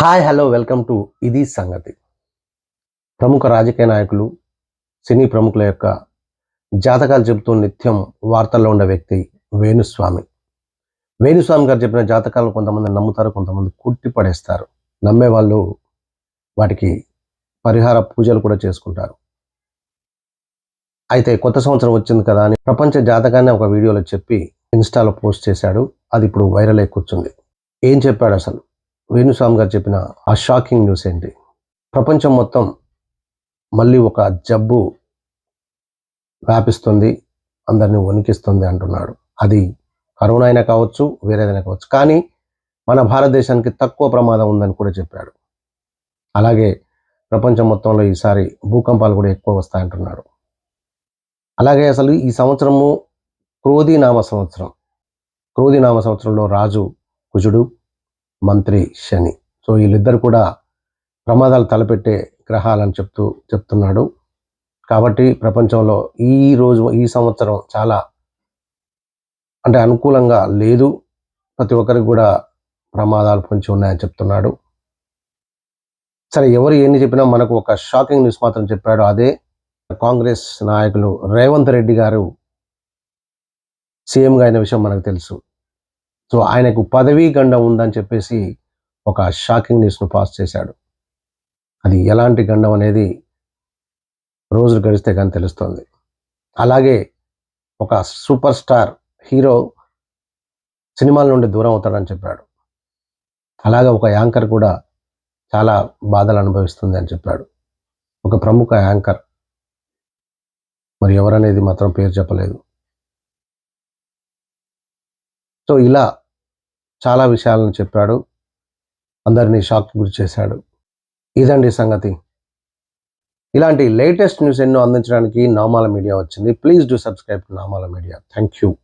Hi hello welcome to ఇది సంగతి. ప్రముఖ రాజకీయ నాయకులు సినీ ప్రముఖుల యొక్క జాతకాలు చెబుతూ నిత్యం వార్తల్లో ఉండే వ్యక్తి వేణుస్వామి. వేణుస్వామి గారు చెప్పిన జాతకాలు కొంతమంది నమ్ముతారు కొంతమంది కుట్టి పడేస్తారు నమ్మే వాళ్ళు వాటికి పరిహార పూజలు కూడా చేసుకుంటారు. అయితే కొత్త సంవత్సరం వచ్చింది కదా అని ప్రపంచ జాతకాన్ని ఒక వీడియోలో చెప్పి ఇన్స్టాలో పోస్ట్ చేశాడు. అది ఇప్పుడు వైరల్ అయి కూర్చుంది. ఏం చెప్పాడు అసలు? వేణుస్వామి గారు చెప్పిన ఆ షాకింగ్ న్యూస్ ఏంటి? ప్రపంచం మొత్తం మళ్ళీ ఒక జబ్బు వ్యాపిస్తుంది అందరినీ వణికిస్తుంది అంటున్నాడు. అది కరోనా అయినా కావచ్చు వేరేదైనా కావచ్చు. కానీ మన భారతదేశానికి తక్కువ ప్రమాదం ఉందని కూడా చెప్పాడు. అలాగే ప్రపంచం మొత్తంలో ఈసారి భూకంపాలు కూడా ఎక్కువ వస్తాయంటున్నాడు అలాగే అసలు ఈ సంవత్సరము క్రోధి నామ సంవత్సరం. క్రోధి నామ సంవత్సరంలో రాజు కుజుడు మంత్రి శని. సో వీళ్ళిద్దరు కూడా ప్రమాదాలు తలపెట్టే గ్రహాలని చెప్తూ చెప్తున్నాడు. కాబట్టి ప్రపంచంలో ఈ రోజు ఈ సంవత్సరం చాలా అంటే అనుకూలంగా లేదు. ప్రతి ఒక్కరికి కూడా ప్రమాదాలు పొంచి ఉన్నాయని చెప్తున్నాడు. సరే ఎవరు ఎన్ని చెప్పినా మనకు ఒక షాకింగ్ న్యూస్ మాత్రం చెప్పాడు. అదే కాంగ్రెస్ నాయకులు రేవంత్ రెడ్డి గారు సీఎంగా అయిన విషయం మనకు తెలుసు. సో ఆయనకు పదవీ గండం ఉందని చెప్పేసి ఒక షాకింగ్ న్యూస్ను పాస్ చేశాడు. అది ఎలాంటి గండం అనేది రోజులు గడిస్తే కానీ తెలుస్తుంది. అలాగే ఒక సూపర్ స్టార్ హీరో సినిమాల నుండి దూరం అవుతాడని చెప్పాడు. అలాగే ఒక యాంకర్ కూడా చాలా బాధలు అనుభవిస్తుంది అని చెప్పాడు. ఒక ప్రముఖ యాంకర్. మరి ఎవరనేది మాత్రం పేరు చెప్పలేదు. సో ఇలా చాలా విషయాలను చెప్పాడు. అందరినీ షాక్ గురి చేశాడు. ఇదండి సంగతి. ఇలాంటి లేటెస్ట్ న్యూస్ ఎన్నో అందించడానికి నామాల మీడియా వచ్చింది. Please do subscribe to Namala media. Thank you